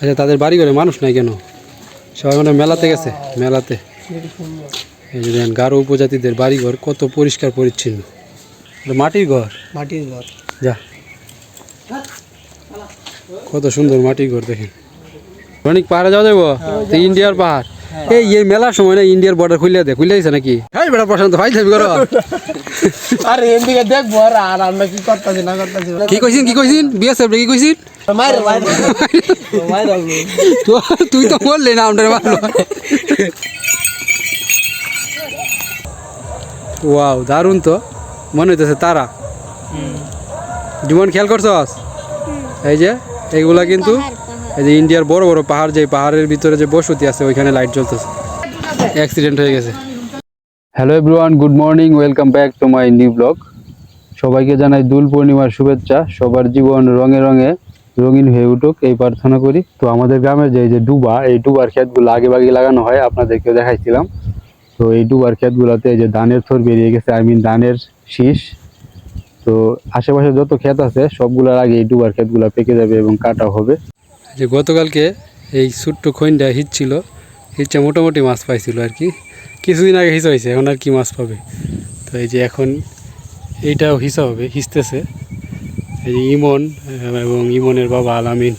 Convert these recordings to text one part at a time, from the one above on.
আচ্ছা তাদের বাড়ি ঘরে মানুষ নাই কেন? সবাই মানে মেলাতে গেছে মেলাতে। এই যে দেখেন গারো উপজাতিদের বাড়িঘর কত পরিষ্কার পরিচ্ছন্ন। মাটির ঘর? মাটির ঘর। যা। কত সুন্দর মাটির ঘর দেখেন। অনেক পাহাড়ে যাওয়া যাব তো ইন্ডিয়ার পাহাড়। এই এই মেলার সময় না ইন্ডিয়ার বর্ডার খুলে দে খুলে দিছে নাকি? হ্যাঁ বেড়া প্রশান্ত ভাই থাকবি করো। আরে এদিকে দেখব আর আর আমরা কি করতেছি না করতেছি? কি কইছিন কি কইছিন বিএসএফ কি কইছিন মায়ের মায়ের মায়ের তো তুই তো বললি না আমরা মারলো। ওয়াও দারুণ তো। মনে হইতেছে তারা। জীবন খেয়াল করছস? এই যে এইগুলা কিন্তু এই যে ইন্ডিয়ার বড় বড় পাহাড় যে পাহাড়ের ভিতরে যে বসতি আছে, ওইখানে লাইট জ্বলতেছে। অ্যাক্সিডেন্ট হয়ে গেছে। Hello everyone good morning welcome back to my new vlog সবাইকে জানাই দুল পূর্ণিমার শুভেচ্ছা। সবার জীবন রঙে রঙে রঙিন হয়ে উঠুক, এই প্রার্থনা করি। তো আমাদের গ্রামের যে যে ডুবা, এই ডুবার ক্ষেতগুলো আগে বাগে লাগানো হয় আপনাদেরকে দেখাইছিলাম। তো এই ডুবার ক্ষেতগুলোতে এই যে ধানের থর বেরিয়ে গেছে আই মিন ধানের শীষ। তো আশেপাশে যত ক্ষেত আছে, সবগুলোর আগে এই ডুবার ক্ষেতগুলো পেকে যাবে এবং কাটা হবে। যে গতকালকে এই ছোট্ট খৈনটা হিট ছিল, হিটটা মোটামুটি মাছ পাইছিল আর কি। কিছুদিন আগে হিসা হয়েছে, এখন আর কি মাছ পাবে। তো এই যে এখন এইটাও হিসা হবে, হিসতেছে। এই যে ইমন এবং ইমনের বাবা আলামিন,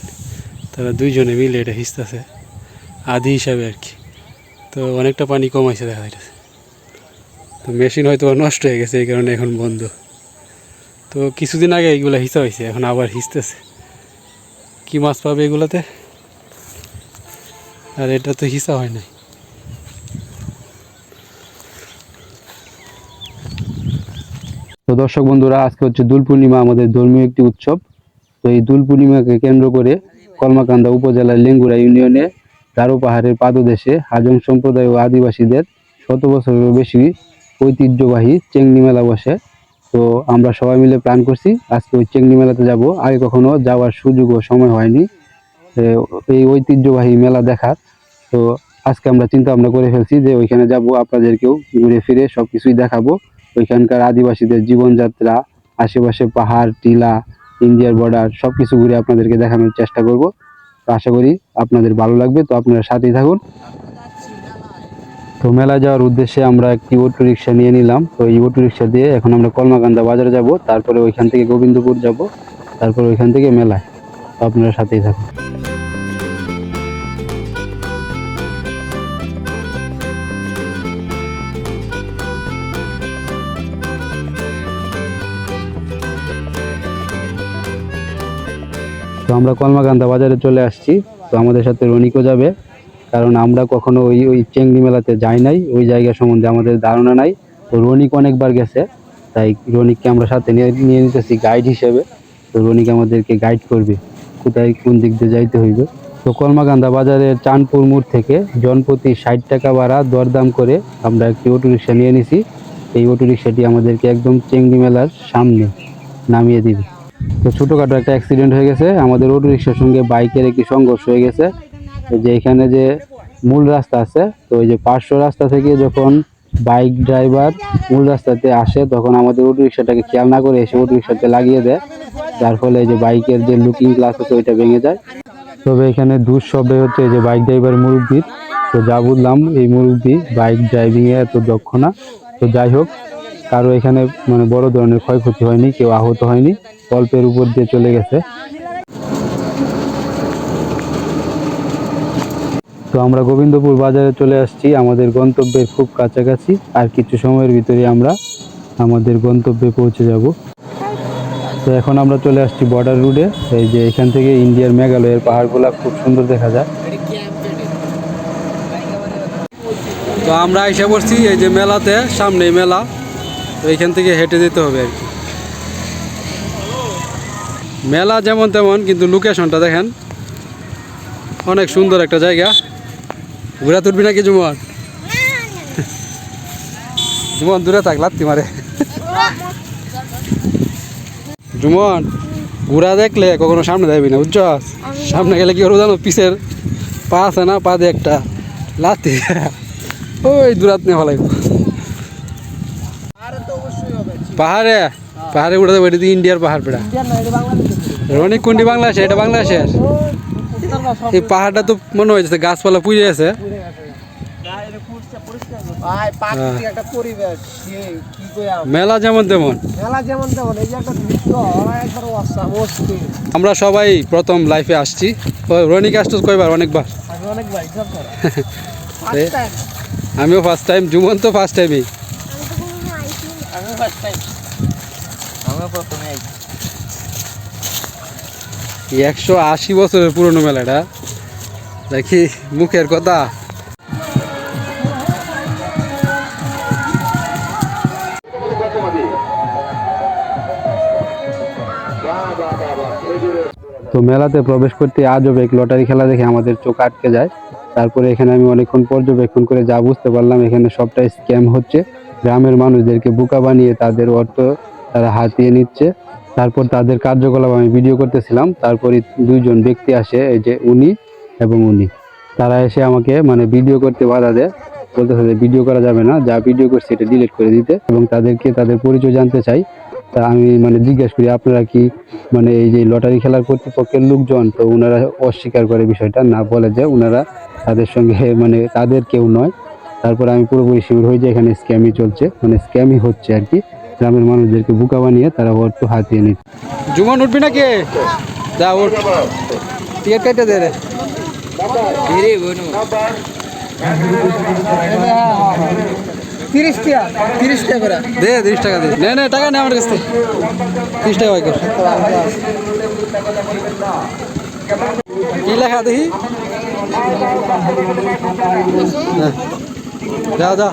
তারা দুইজনে মিলে এটা হিসতেছে, আদি হিসাবে আর কি। তো অনেকটা পানি কমাইছে দেখা যাচ্ছে তো মেশিন হয়তো নষ্ট হয়ে গেছে, এই কারণে এখন বন্ধ। তো কিছুদিন আগে এইগুলো হিসা হয়েছে, এখন আবার হিসতেছে। কি মাছ পাবে এগুলোতে? আর এটা তো হিসা হয় নাই। তো দর্শক বন্ধুরা, আজকে হচ্ছে দোল পূর্ণিমা, আমাদের ধর্মীয় একটি উৎসব। তো এই দোল পূর্ণিমাকে কেন্দ্র করে কলমাকান্দা উপজেলার লেঙ্গুড়া ইউনিয়নে গারো পাহাড়ের পাদদেশে হাজং সম্প্রদায় ও আদিবাসীদের শত বছরেরও বেশি ঐতিহ্যবাহী চেংনি মেলা বসে। তো আমরা সবাই মিলে প্ল্যান করছি। আজকে ওই চেংনি মেলাতে যাব। আগে কখনো যাওয়ার সুযোগ ও সময় হয়নি। এই ঐতিহ্যবাহী মেলা দেখার। তো আজকে আমরা চিন্তা ভাবনা করে ফেলছি যে ওইখানে যাব, আপনাদেরকেও ঘুরে ফিরে সব কিছুই দেখাবো। ওইখানকার আদিবাসীদের জীবনযাত্রা, আশেপাশে পাহাড়, টিলা, ইন্ডিয়ার বর্ডার সব কিছু ঘুরে আপনাদেরকে দেখানোর চেষ্টা করব। তো আশা করি আপনাদের ভালো লাগবে। তো আপনারা সাথেই থাকুন। তো মেলায় যাওয়ার উদ্দেশ্যে আমরা একটি অটো রিক্সা নিয়ে নিলাম। তো এই অটো রিক্সা দিয়ে এখন আমরা কলমাকান্দা বাজারে যাব, তারপরে ওইখান থেকে গোবিন্দপুর যাব, তারপরে ওইখান থেকে মেলায়। তো আপনারা সাথেই থাকুন। তো আমরা কলমাকান্দা বাজারে চলে আসছি। তো আমাদের সাথে রনিকও যাবে। কারণ আমরা কখনো ওই ওই চেংড়ি মেলাতে যাই নাই, ওই জায়গা সম্বন্ধে আমাদের ধারণা নাই। তো রনিক অনেকবার গেছে, তাই রনিককে আমরা সাথে নিয়ে নিয়ে নিতেছি গাইড হিসেবে। তো রনিক আমাদেরকে গাইড করবে, কোথায় কোন দিক দিয়ে যাইতে হইবে। তো কলমাকান্দা বাজারের চাঁদপুর মোড় থেকে জনপ্রতি ষাট টাকা ভাড়া দরদাম করে আমরা একটি অটো রিক্সা নিয়ে নিছি। এই অটো রিক্সাটি আমাদেরকে একদম চেংড়ি মেলার সামনে নামিয়ে দিবে। তো ছোটোখাটো একটা অ্যাক্সিডেন্ট হয়ে গেছে। আমাদের অটো রিক্সার সঙ্গে বাইকের একটি সংঘর্ষ হয়ে গেছে। যে এখানে যে মূল রাস্তা আছে, তো ওই যে পার্শ্ব রাস্তা থেকে যখন বাইক ড্রাইভার মূল রাস্তাতে আসে, তখন আমাদের অটো রিক্সাটাকে খেয়াল না করে এসে অটো রিক্সাতে লাগিয়ে দেয়। যার ফলে যে বাইকের যে লুকিং গ্লাস আছে, ওইটা ভেঙে যায়। তবে এখানে দুঃসবে হচ্ছে যে বাইক ড্রাইভার মুরব্বীর, তো যা বুঝলাম এই মুরব্বী বাইক ড্রাইভিংয়ে এত দক্ষ না। তো যাই হোক, কারও এখানে মানে বড় ধরনের ক্ষয়ক্ষতি হয়নি, কেউ আহত হয়নি, অল্পের উপর দিয়ে চলে গেছে। তো আমরা গোবিন্দপুর বাজারে চলে আসছি। আমাদের গন্তব্যের খুব কাছাকাছি। আর কিছু সময়ের ভিতরে আমরা আমাদের গন্তব্যে পৌঁছে যাব। তো এখন আমরা চলে আসছি বর্ডার রোডে এই যে এখান থেকে ইন্ডিয়ার মেঘালয়ের পাহাড়গুলা খুব সুন্দর দেখা যায়। তো আমরা এসে পড়ছি এই যে মেলাতে সামনে মেলা। তো এইখান থেকে হেঁটে যেতে হবে আর কি। মেলা যেমন তেমন, কিন্তু লোকেশনটা দেখেন। অনেক সুন্দর একটা জায়গা। ঘুরা তুলবি নাকি জুমন? জুমন দূরে থাক, লাত্তি মারে। জুমন ঘুরা দেখলে কখনো সামনে যাবি না বুঝছস সামনে গেলে কি করব জানো? পিসের পা আছে না, পা দিয়ে একটা লাত্তি। ওই দূরাত নিয়ে ভালো পাহাড়ে? পাহাড়ে উঠে দেবো এটা ইন্ডিয়ার পাহাড় পেড়া। রনিক কুন্ডি বাংলাদেশে, এটা বাংলাদেশের? এই পাহাড়টা তো মনে হয়েছে গাছপালা পুড়ে আছে গেছে কইয়াম মেলা যেমন তেমন। আমরা সবাই প্রথম লাইফে আসছি। রনিক আসছিস কয়বার? অনেকবার। আমিও ফার্স্ট টাইম জুমন তো ফার্স্ট টাইমই আমি ফার্স্ট টাইম আমি প্রথমে আইছি একশো আশি বছরের পুরনো মেলাটা। দেখি মুখের কথা। তো মেলাতে প্রবেশ করতে আজব এক লটারি খেলা দেখে আমাদের চোখ আটকে যায়। তারপরে এখানে আমি অনেকক্ষণ পর্যবেক্ষণ করে যা বুঝতে পারলাম, এখানে সবটাই স্ক্যাম হচ্ছে। গ্রামের মানুষদেরকে বোকা বানিয়ে তাদের অর্থ তারা হাতিয়ে নিচ্ছে। তারপর তাদের কার্যকলাপ আমি ভিডিও করতেছিলাম। তারপরে দুইজন ব্যক্তি আসে, এই যে উনি এবং উনি। তারা এসে আমাকে মানে ভিডিও করতে বাধা দেয়। বলতেছে যে ভিডিও করা যাবে না, যা ভিডিও করছে এটা ডিলিট করে দিতে এবং তাদেরকে তাদের পরিচয় জানতে চাই। তা আমি মানে জিজ্ঞেস করি, আপনারা কি মানে এই যে লটারি খেলার কর্তৃপক্ষের লোকজন, তো ওনারা অস্বীকার করে বিষয়টা, না বলে যে ওনারা তাদের সঙ্গে মানে তাদের কেউ নয়। তারপর আমি পুরোপুরি শিবির হয়ে যে এখানে স্ক্যামই চলছে মানে স্ক্যামই হচ্ছে আর কি। গ্রামের মানুষদেরকে বোকা বানিয়ে তারা অর্থ হাতিয়ে নিচ্ছে। জুমন উঠবি নাকি? যা উঠ। টিকিট কেটে দে রে। তিরিশ টাকা তিরিশ টাকা করে। দে তিরিশ টাকা দে। নে নে টাকা নে আমার কাছ থেকে। তিরিশ টাকা বাই কর। কি লেখা দেখি। যা যা।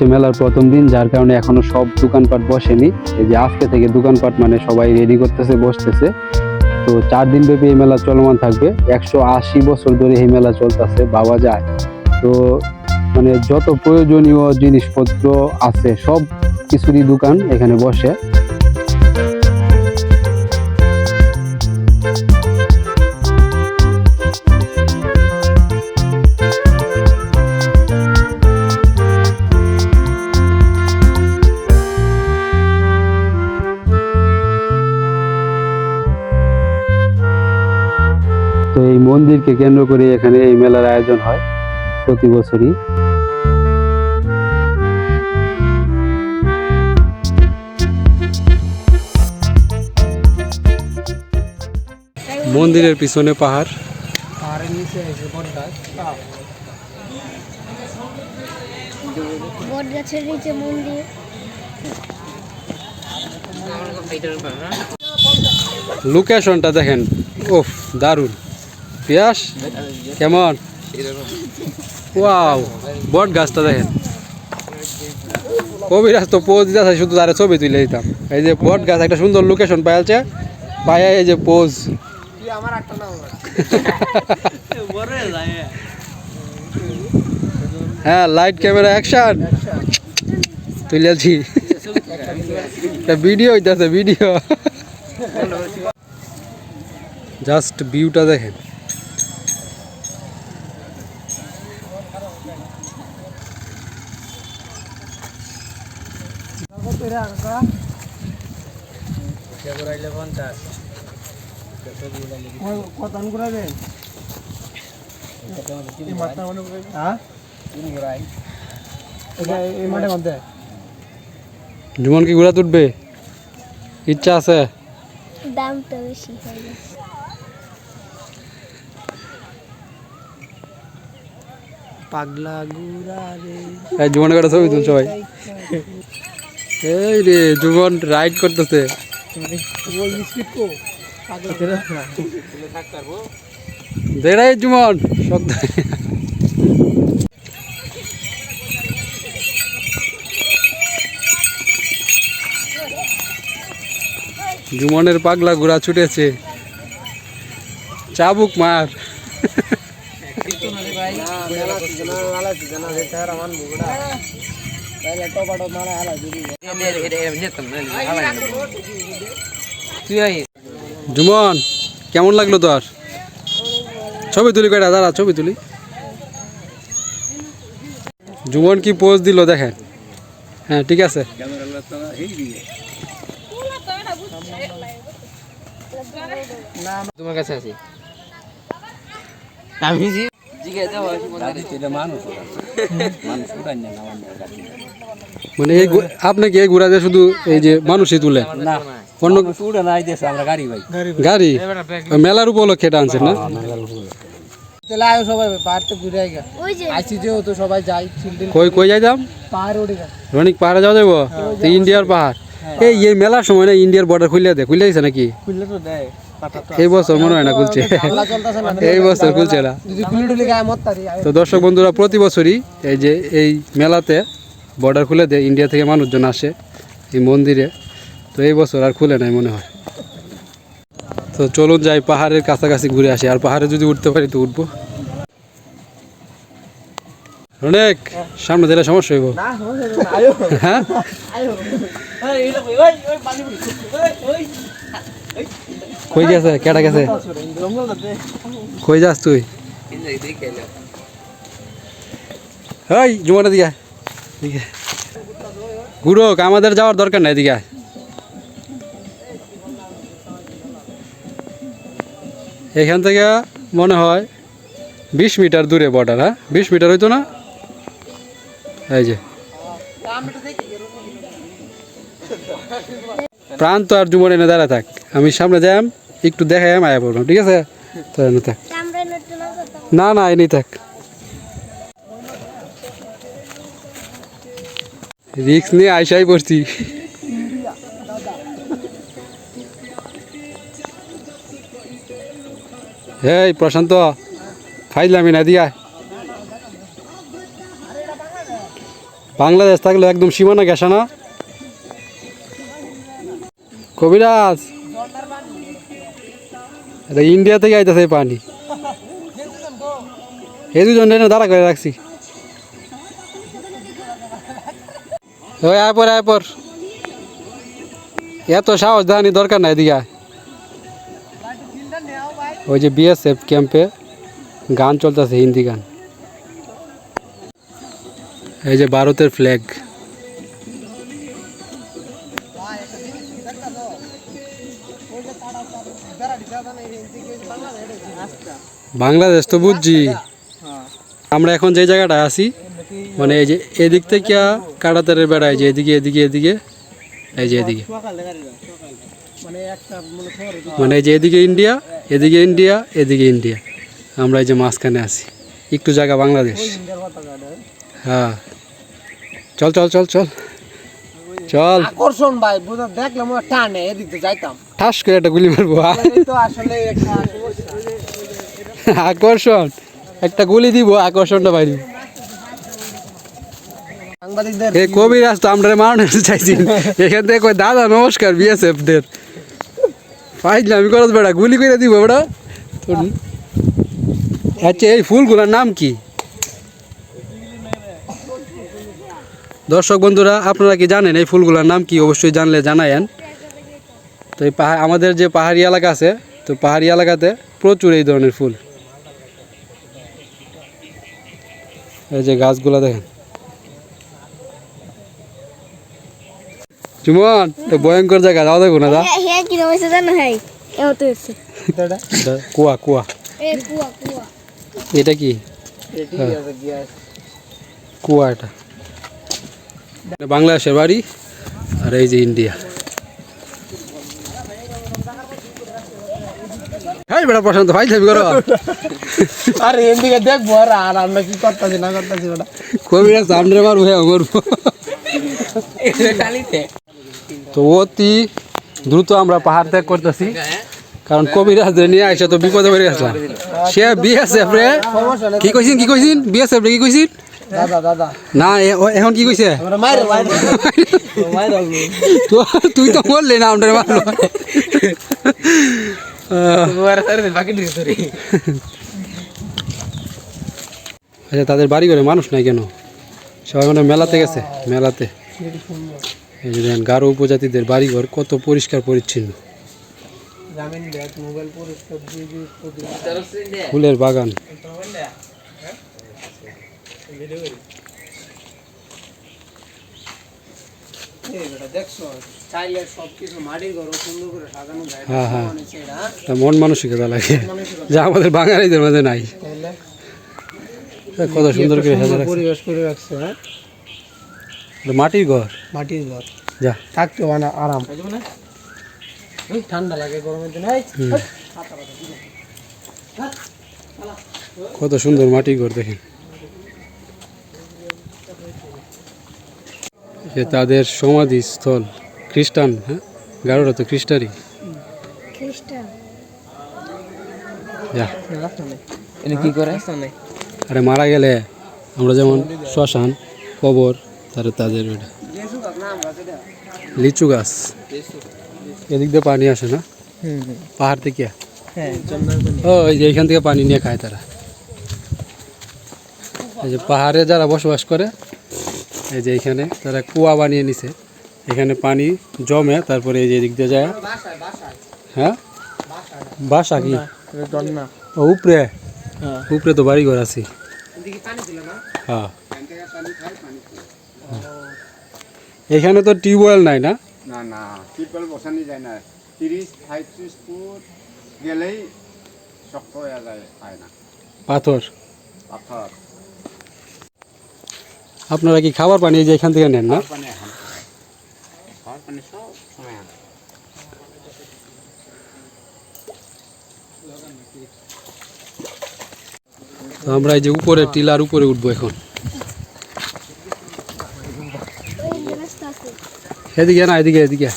হচ্ছে মেলার প্রথম দিন, যার কারণে এখনও সব দোকানপাট বসেনি। এই যে আজকে থেকে দোকানপাট মানে সবাই রেডি করতেছে, বসতেছে। তো চার দিন ব্যাপী এই মেলা চলমান থাকবে। একশো আশি বছর ধরে এই মেলা চলতেছে বাবা যায়। তো মানে যত প্রয়োজনীয় জিনিসপত্র আছে, সব কিছুরই দোকান এখানে বসে। মন্দিরকে কেন্দ্র করে এখানে এই মেলার আয়োজন হয় প্রতি বছরই। মন্দিরের পিছনে পাহাড়। আর নিচে বট গাছের নিচে মন্দির। লোকেশনটা দেখেন। ওফ দারুণ। পিয়াস, কেমন? ওয়াও, বট গাছটা দেখেন। কবিরাজ তো পোজ দিতে শুধু তারা ছবি তুলে দিতাম। এই যে বট গাছ একটা সুন্দর লোকেশন পাইছে পায়া এই যে পোজ। হ্যাঁ লাইট ক্যামেরা অ্যাকশন তুলেছি ভিডিও হইতেছে ভিডিও জাস্ট ভিউটা দেখেন। কত করে দেন হ্যাঁ এটা এই মাঠে মধ্যে জুমন কি ঘোরা তুটবে। ইচ্ছা আছে? দামটা বেশি হয়ে গেছে পাগলা গুড়া রে। জীবন কাটা ছবি তুলছো ভাই? এই রে জীবন রাইড করতেছে। দেড়াই জীবন সব জুমনের পাগলা ঘোরা ছুটেছে। চাবুক মার। মেলা সিজন মেলা সিজন যেতে আর আমার বুড়া তাহলে টপাটো মারা হেলা দিবি জুমন, কেমন লাগল তোর? ছবি তুলি কয়টা? দাঁড়া, ছবি তুলি। জুমন কি পোজ দিল, দেখেন। হ্যাঁ ঠিক আছে। তোমার কাছে আছি। আমি জি মানে এই গু- কি এই ঘোড়া দিয়ে শুধু এই যে মানুষই তুলে? অন্য গাড়ি মেলার উপলক্ষে এটা আনছেন না? তাহলে আয়ো সবাই পাহাড় তো ঘুরে আইগা। ওই যে আইসি সবাই যাই কই পাহাড় রনিক পাহাড়ে যাওয়া যাব ইন্ডিয়ার পাহাড়। এই এই মেলার সময় না ইন্ডিয়ার বর্ডার খুলে দেয় খুলে নাকি? খুললে তো দেয়। এই বছর মনে হয় না খুলছে এই বছর খুলছে না তো দর্শক বন্ধুরা প্রতি বছরই এই যে এই মেলাতে বর্ডার খুলে দেয় ইন্ডিয়া থেকে মানুষজন আসে এই মন্দিরে তো এই বছর আর খুলে নাই মনে হয় তো চলুন যাই পাহাড়ের কাছাকাছি ঘুরে আসি আর পাহাড়ে যদি উঠতে পারি তো উঠবো অনেক সামনে দিলে সমস্যা হইব হ্যাঁ কই গেছে কেটা গেছে? কই যাস তুই? এই, জুমাটা দিকে। দিকে। ঘুরোক আমাদের যাওয়ার দরকার নাই আয়। এখান থেকে মনে হয় বিশ মিটার দূরে বর্ডার হ্যাঁ? বিশ মিটার হইতো না? এই যে। প্রান্ত আর জুমন এনে দাঁড়া থাক। আমি সামনে যাই একটু দেখাই আয়া পড়লাম ঠিক আছে? তো এনে থাক। না না এনেই থাক। রিক্স নিয়ে আইসাই পড়ছি এই, প্রশান্ত ফাইলামি না দিয়া বাংলাদেশ থাকলে একদম সীমানা গেছে না? কবিরাজ। এটা ইন্ডিয়া থেকে আইতেছে এই পানি। এই দুজন এনে দাঁড়া করে রাখছি। ওই, আয় পর আয় পর। এত সাহস দেখানি দরকার নাই এদিকে আয়। ওই যে বিএসএফ ক্যাম্পে গান চলতেছে, হিন্দি গান। এই যে ভারতের ফ্ল্যাগ বাংলাদেশ তো বুঝছি। আমরা এখন যে জায়গাটায় আছি মানে এই যে এদিক থেকে কাটাতারের বেড়ায় যে এদিকে এদিকে এদিকে, এই যে এদিকে। মানে এই যে এদিকে ইন্ডিয়া এদিকে ইন্ডিয়া এদিকে ইন্ডিয়া। আমরা এই যে মাঝখানে আছি। একটু জায়গা বাংলাদেশ। হ্যাঁ। চল চল চল চল। চল। আকর্ষণ ভাই, বুঝা দেখলাম টানে, এদিক যাইতাম। ঠাস করে একটা গুলি মারবো। আকর্ষণ। একটা গুলি দিব আকর্ষণটা বাইরে এই কবিরাজ তো আমরা মারণে চাইছি। এখান থেকে কই দাদা নমস্কার বিএসএফ দের। ফাইজলে আমি করত বেড়া গুলি করে দিব বেড়া। আচ্ছা এই ফুলগুলোর নাম কি? দর্শক বন্ধুরা আপনারা কি জানেন এই ফুলগুলোর নাম কি? অবশ্যই জানলে জানায়েন। তো এই পাহাড় আমাদের যে পাহাড়ি এলাকা আছে তো পাহাড়ি এলাকাতে প্রচুর এই ধরনের ফুল। এই যে গাছগুলো দেখেন। চুমন তো ভয়ঙ্কর জায়গা যাও দেখো না হ্যাঁ হ্যাঁ হ্যাঁ কুয়া কুয়া। এ কুয়া কুয়া। এটা কি? আছে। কুয়া এটা। এটা বাংলাদেশের বাড়ি আর এই যে ইন্ডিয়া। হ্যাঁ বেটা প্রশান্ত ভাই যাবি করো। আরে এদিকে দেখব আর আর আমরা কি করতেছি না করতেছি ওটা কবিরা সামনে মারবো হ্যাঁ মরবো তো অতি দ্রুত আমরা পাহাড় ত্যাগ করতেছি। কারণ কবিরাজ নিয়ে আইসা তো বিপদে পড়ে গেছিলাম সে বিএসএফ রে কি কইছিন কি কইছিন? বিএসএফ রে কি কইছিন? না এখন কি কইছে? আমরা তুই তো বললি না আমরা মারলো আচ্ছা তাদের বাড়ি করে মানুষ নাই কেন? সবাই মানে মেলাতে গেছে মেলাতে। এই যে দেখেন গারো উপজাতিদের বাড়িঘর কত পরিষ্কার পরিচ্ছন্ন। ফুলের বাগান। দেখছ? চাইলে সব মাটির ঘর সুন্দর করে সাজানো যায় হ্যাঁ হ্যাঁ। মানে তা মন মানসিকতা লাগে। যা আমাদের বাঙালিদের মাঝে নাই। কত সুন্দর করে সাজা পরিবেশ করে রাখছে হ্যাঁ? মাটির ঘর? মাটির ঘর। যা। থাকতে মানে? আরাম ঠান্ডা লাগে গরমের দিনে। কত সুন্দর মাটির ঘর দেখেন। যে তাদের সমাধি স্থল খ্রিস্টান হ্যাঁ? গারোরা তো কি করে? আরে মারা গেলে আমরা যেমন শ্মশান কবর তার তাদের ওইটা লিচু গাছ। এদিক দিয়ে পানি আসে না? পাহাড় থেকে? হ্যাঁ। ও এই যে এখান থেকে পানি নিয়ে খায় তারা। এই যে পাহাড়ে যারা বসবাস করে এই যে এখানে তারা কুয়া বানিয়ে নিছে। এখানে পানি জমে তারপরে এই যে এদিক দিয়ে যায়। হ্যাঁ? বাসা কি? ও উপরে? হ্যাঁ। উপরে তো বাড়ি ঘর আছে। এদিকে পানি ছিল না হ্যাঁ। এখানে তো টিউবওয়েল নাই না? না না। টিউবওয়েল বসানি যায় না। তিরিশ পঁয়ত্রিশ ফুট গেলেই শক্ত হয়ে যায় হয় না। পাথর? পাথর। আপনারা কি খাবার পানি এই যে এখান থেকে নেন না? খাওয়ার পানি সব সময় এখন আমরা এই যে উপরে টিলার উপরে উঠবো এখন। এদিকে না এদিকে এদিকে।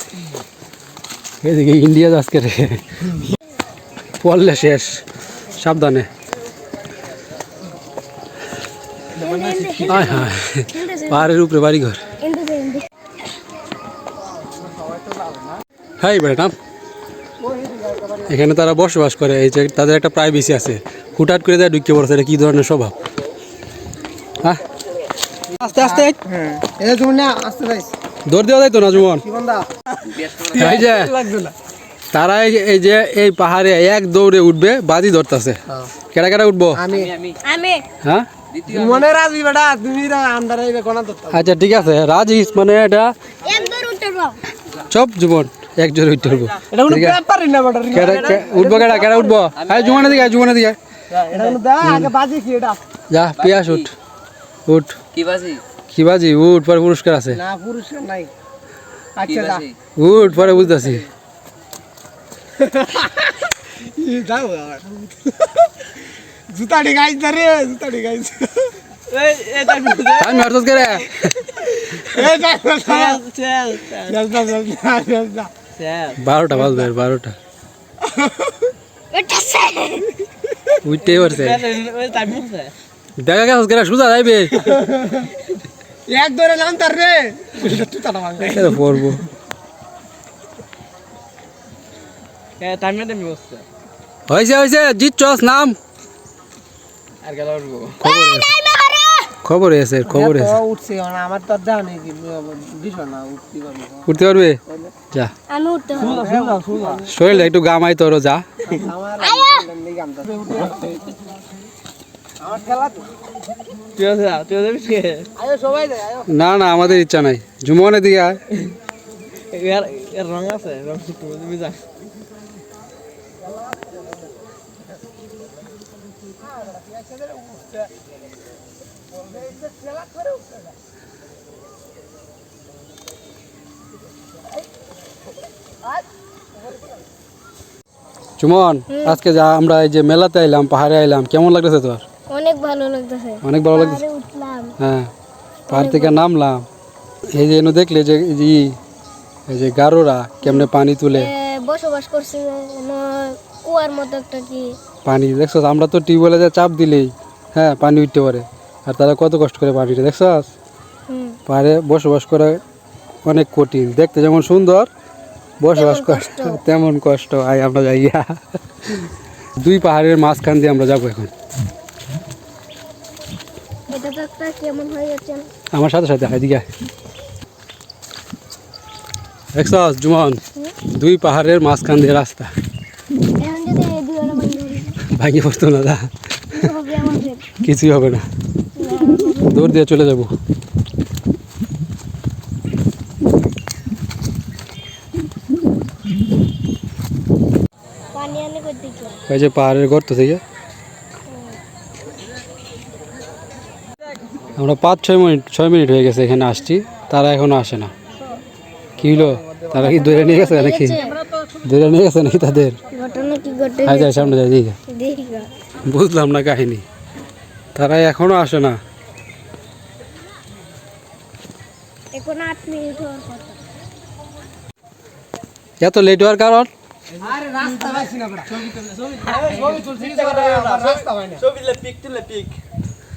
এদিকে ইন্ডিয়া আজকে রে। পড়লে শেষ সাবধানে। আয় হায় পাহাড়ের উপরে বাড়ি হাই ম্যাডাম এখানে তারা বসবাস করে এই যে তাদের একটা প্রাইভেসি আছে। হুটহাট করে দেয় ঢুকে পড়ছে এটা কি ধরনের স্বভাব? হ্যাঁ? আস্তে আস্তে। হ্যাঁ। দৌড় দেওয়া না জুমন? এই যে তারা এই যে- এই পাহাড়ে এক দৌড়ে উঠবে বাজি ধরতেছে। কেটা কেটা উঠবো? আমি। আমি। হ্যাঁ? মনে রাখবি বেটা। তুমি আন্ডারে আচ্ছা ঠিক আছে। রাজিস মানে এটা চপ জীবন এক জোরে উঠতে পারব এটা কোনো ঠিক আছে। ব্যাপারই না বেটা কেটা কে- উঠবো কেটা কেটা উঠবো হ্যাঁ জুমানের দিকে আয়, জুমানের দিকে আয়। এটা কোনো দা আগে বাজি কি এটা যা পিয়াস উঠ উঠ কি বাজি কি বাজি উঠ পরে পুরস্কার আছে না পুরুষের নাই আচ্ছা দা উঠ পরে বুঝতেছি যাও জুতাটি গাইছ না রে জুতাটি গাইছ এই এটা আমি হরতস করে বারোটা বাজবে বারোটা। সে পারছে দেখা গেছে করে সুজা যাইবে। এক ধরে নাম তার রে। পড়ব। হয়েছে হয়েছে জিতছস নাম। আর গেল উঠবো। খবর এসে খবর এসে উঠছে আমার তো কি না উঠতে পারবে। যা। আমি উঠতে পারব। সুন্দর একটু গামাই তোর যা। আছে না না আমাদের ইচ্ছা নাই। জুমনের দিকে আয়। রং আছে রং তুমি যা। চুমন আজকে যা আমরা এই যে মেলাতে আইলাম পাহাড়ে আইলাম কেমন লাগতেছে তোর অনেক ভালো লাগতেছে। অনেক ভালো লাগতেছে? হ্যাঁ পাহাড় থেকে নামলাম। এই যে এনে দেখলে যে এই যে ই, এই যে গারোরা কেমনে পানি তুলে। বসবাস করছে কুয়ার মতো একটা কি। পানি দেখছ আমরা তো টিউবওয়েলে যা চাপ দিলেই হ্যাঁ পানি উঠতে পারে। আর তারা কত কষ্ট করে পানিটা দেখছস? হুম। পাহাড়ে বসবাস করা অনেক কঠিন। দেখতে যেমন সুন্দর বসবাস কষ্ট। তেমন কষ্ট। আয় আমরা যাইয়া। দুই পাহাড়ের মাঝখান দিয়ে আমরা যাব এখন। আমার সাথে সাথে এদিকে। দেখছস জুমন? দুই পাহাড়ের মাঝখান দিয়ে রাস্তা। এখন যদি এই দুই আনা বান্ধব ভাঙে পড়তো না দা কিছুই হবে না। দৌড় দিয়ে চলে যাব। ওই যে পাহাড়ের গর্ত থেকে। আমরা পাঁচ ছয় মিনিট ছয় মিনিট হয়ে গেছে এখানে আসছি তারা এখনও আসে না। কি হলো? তারা কি দূরে নিয়ে গেছে নাকি? দূরে নিয়ে গেছে নাকি তাদের? সামনে গা। বুঝলাম না কাহিনী। তারা এখনও আসে না। এখন আট মিনিট হওয়ার কথা এত লেট হওয়ার কারণ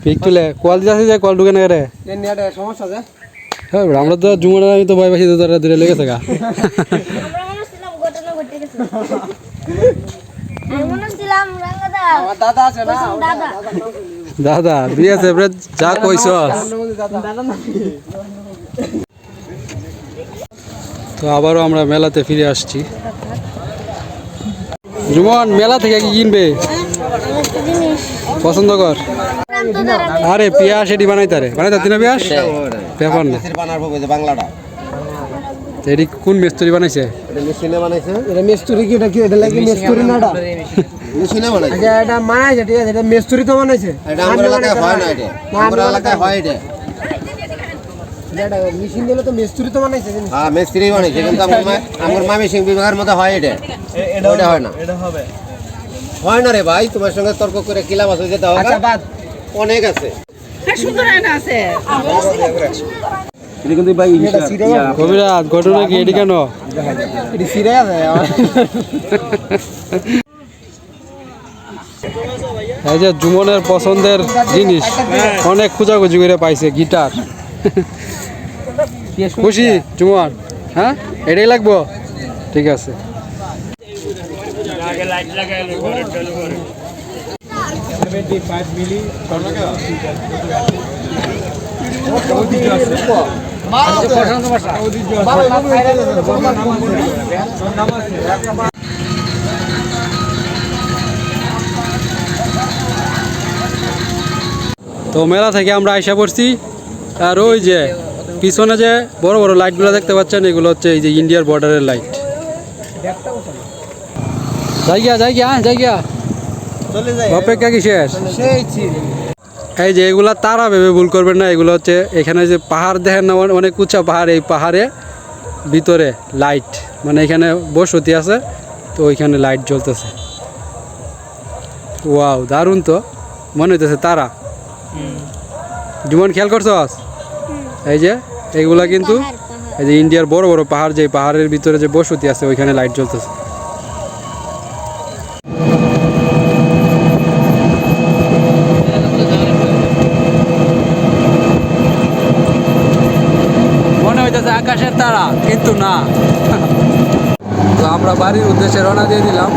পিক তুলে কল যে কল ঢুকে না রে? সমস্যা আছে। হ্যাঁ আমরা তো জুমার আমি তো ভয় তো তারা দূরে লেগেছে গা। মনে মনে দাদা আছে না দাদা দাদা বিএসএফ রে যা কইছ তো আবারও আমরা মেলাতে ফিরে আসছি জুমন মেলা থেকে কি কিনবে পছন্দ কর আরে পিয়াস এটি বানাই তারে বানাই তার না পিয়াস পেপার না বাংলাটা এটি কোন মিস্ত্রি বানাইছে? এটা মেশিনে বানাইছে। এটা মেস্তুরি কি এটা কি এটা লাগি মেস্তুরি না এটা? মেশিনে বানাইছে। আচ্ছা এটা বানাইছে ঠিক আছে এটা মেস্তুরি তো বানাইছে। এটা আমার এলাকায় হয় না এটা। আমার এলাকায় হয় এটা। এটা মেশিন দিলে তো মেস্তুরি তো বানাইছে হ্যাঁ মিস্ত্রি বানিয়েছে কিন্তু আমার মা- আমার সিং বিভাগের মধ্যে হয় এটা। হয় না। হয় না রে ভাই তোমার সঙ্গে তর্ক করে কিলা বাস হয়ে যেতে হবে আচ্ছা বাদ। অনেক আছে। এটা সিরে কবিরাজ ঘটনা কি? এটি কেন? এই যে জুমনের পছন্দের জিনিস অনেক খোঁজাখুঁজি করে পাইছে গিটার। খুশি জুমন? হ্যাঁ? এটাই লাগবো? ঠিক আছে। তো মেলা থেকে আমরা আইসা পড়ছি। আর ওই যে পিছনে যে বড় বড় লাইটগুলো দেখতে পাচ্ছেন এগুলো হচ্ছে এই যে ইন্ডিয়ার বর্ডারের লাইট জায়গা জায়গা জায়গা। চলে যায় অপেক্ষা কি চিড়ি এই যে এগুলা তারা ভেবে ভুল করবেন না এগুলো হচ্ছে এখানে যে পাহাড় দেখেন না অনেক উঁচা পাহাড় এই পাহাড়ে ভিতরে লাইট মানে এখানে বসতি আছে তো ওইখানে লাইট জ্বলতেছে। ওয়াও দারুণ তো মনে হইতেছে তারা। জীবন খেয়াল করছস এই যে এইগুলা কিন্তু এই যে ইন্ডিয়ার বড় বড় পাহাড় যে পাহাড়ের ভিতরে যে বসতি আছে ওইখানে লাইট জ্বলতেছে। কিন্তু না। তো আমরা বাড়ির উদ্দেশ্যে রওনা দিয়ে দিলাম।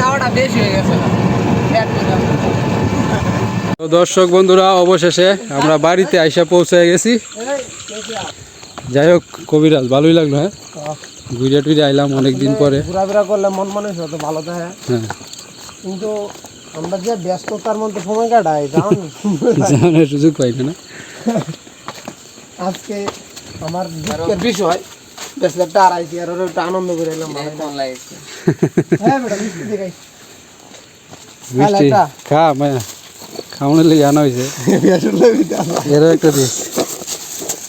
খাওয়াটা বেশি হয়ে গেছে। তো দর্শক বন্ধুরা অবশেষে আমরা বাড়িতে আইসা পৌঁছে গেছি। যাই হোক কবিরাজ ভালোই লাগল হ্যাঁ? ঘুরে টুরে আইলাম অনেক দিন পরে। ঘোরাফেরা করলে মন মানুষ হতো ভালো থাকে। হ্যাঁ। কিন্তু আমরা যে ব্যস্ততার মধ্যে সময় কাটাই জান জানার সুযোগ পাইনি না। আজকে আমার দুঃখের বিষয় বেশ আর আইছি আর ওটা আনন্দ করে এলাম হ্যাঁ বেটা মিষ্টি দেখাই মিষ্টি খা মায়া খাওয়ানোর লেগে আনা হয়েছে। এরও একটা দিস